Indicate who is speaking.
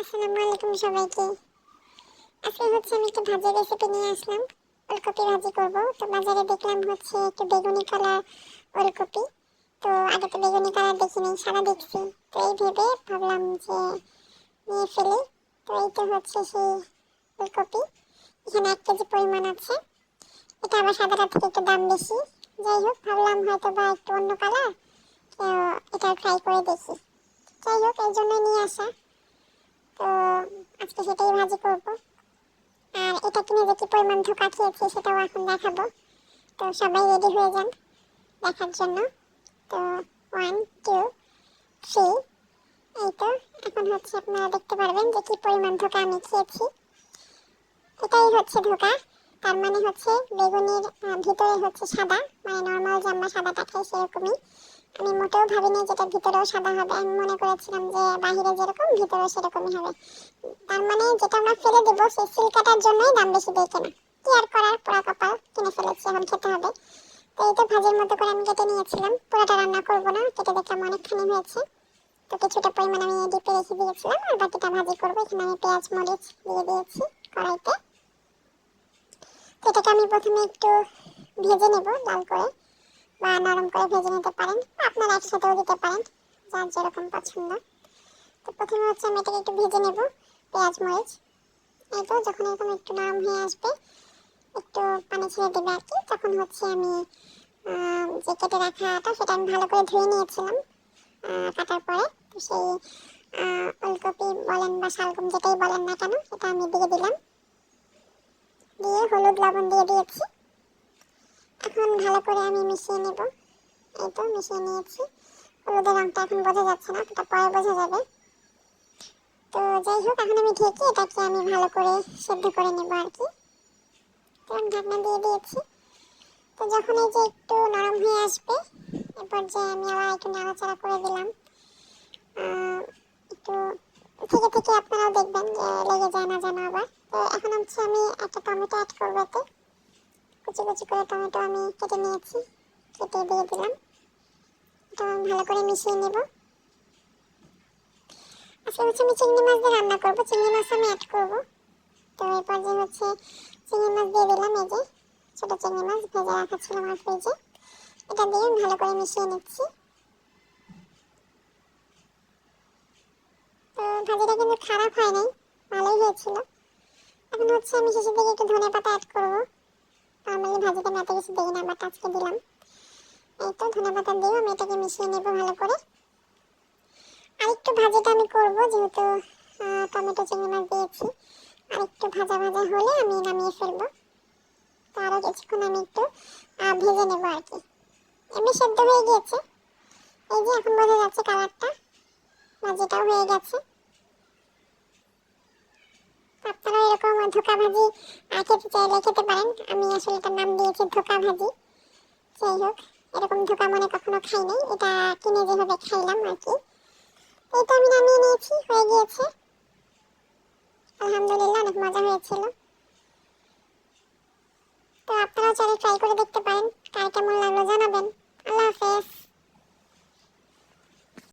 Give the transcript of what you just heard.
Speaker 1: আসসালামু আলাইকুম সবাইকে। আজকে হচ্ছে আমি একটু ভাজি রেসিপি নিয়ে আসলাম। ওলকপি ভাজি করব। তো বাজারে দেখলাম হচ্ছে একটু বেগুনি কালার ওলকপি। তো আগে তো বেগুনি কালার দেখিনি, সাদা দেখছি। তো এই ভেবে ভাবলাম যে নিয়ে ফেলি। তো এই তো হচ্ছে সেই ওলকপি। এখানে এক কেজি পরিমাণ আছে। এটা আবার সাদাটা থেকে একটু দাম বেশি। যাই হোক, ভাবলাম হয়তো বা একটু অন্য কালার। তো এটা ট্রাই করে দেখি। যাই হোক, এই জন্যই নিয়ে আসা। তো আজকে সেটাই ভাজি করব। আর এটা কিনে যে কি পরিমাণ ধোকা খেয়েছি সেটাও এখন দেখাবো। তো সবাই রেডি হয়ে যান দেখার জন্য। তো ওয়ান টু থ্রি এই তো এখন হচ্ছে আপনারা দেখতে পারবেন যে কি পরিমাণ ধোকা আমি খেয়েছি। এটাই হচ্ছে ধোকা। তার মানে হচ্ছে বেগুনির ভিতরে হচ্ছে সাদা মানে নর্মাল যে আমরা সাদাটা খাই সেরকমই। আমি মোটেও ভাবিনি যেটা ভিতরেও সাদা হবে। আমি মনে করেছিলাম যে বাহিরে যেরকম, ভিতরেও সেরকমই হবে। তার মানে যেটা আমরা ফেলে দেবো, সেই সিল্কাটার জন্যই দাম বেশি দিয়ে কেনা। কি আর করার? পোড়া কপাল, কিনে ফেলেছি, এখন খেতে হবে। তো এই তো ভাজির মতো করে আমি কেটে নিয়েছিলাম। পুরোটা রান্না করব না, কেটে দেখলাম অনেকখানি হয়েছে। তো কিছুটা পরিমাণ আমি ডিপে রেখে দিয়েছিলাম, আর বাকিটা ভাজি করব। এখানে আমি পেঁয়াজ, মরিচ দিয়ে দিয়েছি কড়াইতে। তো এটাকে আমি প্রথমে একটু ভেজে নেব লাল করে। বা নরম করে ভেজে নিতে পারেন, আপনারা একসাথেও দিতে পারেন, যার যেরকম পছন্দ। তো প্রথমে হচ্ছে আমি এটাকে একটু ভেজে নেব, পেঁয়াজ, মরিচ। এই তো যখন এরকম একটু নরম হয়ে আসবে, একটু পানি ছেড়ে দেবে আর কি, তখন হচ্ছে আমি যে কেটে রাখাটা সেটা আমি ভালো করে ধুয়ে নিয়েছিলাম কাটার পরে। তো সেই ওলকপি বলেন বা শালগম যেটাই বলেন না কেন, সেটা আমি দিয়ে দিলাম। দিয়ে হলুদ লবণ দিয়ে দিয়েছি। এখন ভালো করে আমি মিশিয়ে নেব। এই তো মিশিয়ে নিয়েছি। হলুদের রঙটা এখন বোঝা যাচ্ছে না ওটা পরে বোঝা যাবে। তো যাই হোক, এখন আমি ঢেকে এটাকে আমি ভালো করে সেদ্ধ করে নেব আর কি। তো ঢাকনা দিয়ে দিয়েছি। তো যখন এই যে একটু নরম হয়ে আসবে এরপর যে আমি আবার একটু নাড়াচাড়া করে দিলাম। একটু থেকে থেকে আপনারাও দেখবেন যে লেগে যায় না যেন আবার। তো এখন হচ্ছে আমি একটা টমেটো অ্যাড করব এতে। কুচি কুচি করে টমেটো আমি কেটে নিয়েছি কেটে দিয়ে দিলাম আমি ভালো করে মিশিয়ে নেব আজকে হচ্ছে আমি চিংড়ি মাছ দিয়ে রান্না করব চিংড়ি মাছ আমি অ্যাড করব তো এরপর যে হচ্ছে চিংড়ি মাছ দিয়ে দিলাম এই যে ছোটো চিংড়ি মাছ ভেজে রাখা ছিল আমার ফ্রিজে এটা দিয়ে ভালো করে মিশিয়ে নিচ্ছি তো ভাজিটা কিন্তু খারাপ হয় নাই ভালোই হয়েছিল। এখন হচ্ছে আমি শেষের দিকে একটু ধনে পাতা অ্যাড করব। নর্মালি ভাজিতে এত কিছু দিই না বাট আজকে দিলাম। এই তো ধনে পাতা দিয়েও আমি এটাকে মিশিয়ে নেব ভালো করে। আর একটু ভাজিটা আমি করব, যেহেতু টমেটো চিংড়ি মাছ দিয়েছি। আর একটু ভাজা ভাজা হলে আমি নামিয়ে ফেলব। তো আরও কিছুক্ষণ আমি একটু ভেজে নেব আর কি। এমনি সেদ্ধ হয়ে গিয়েছে। এই যে এখন বোঝা যাচ্ছে কালারটা ভাজিটাও হয়ে গেছে আপনারা এরকম ধোকা ভাজি খেতে চাইলে খেতে পারেন। আমি আসলে এটার নাম দিয়েছি ধোকা ভাজি যাই হোক, এরকম ধোকা মনে কখনো খাই নাই। এটা কিনে যেভাবে খাইলাম আর কি। এই আমি নামিয়ে নিয়েছি, হয়ে গিয়েছে। আলহামদুলিল্লাহ, অনেক মজা হয়েছিল। তো আপনারাও চাইলে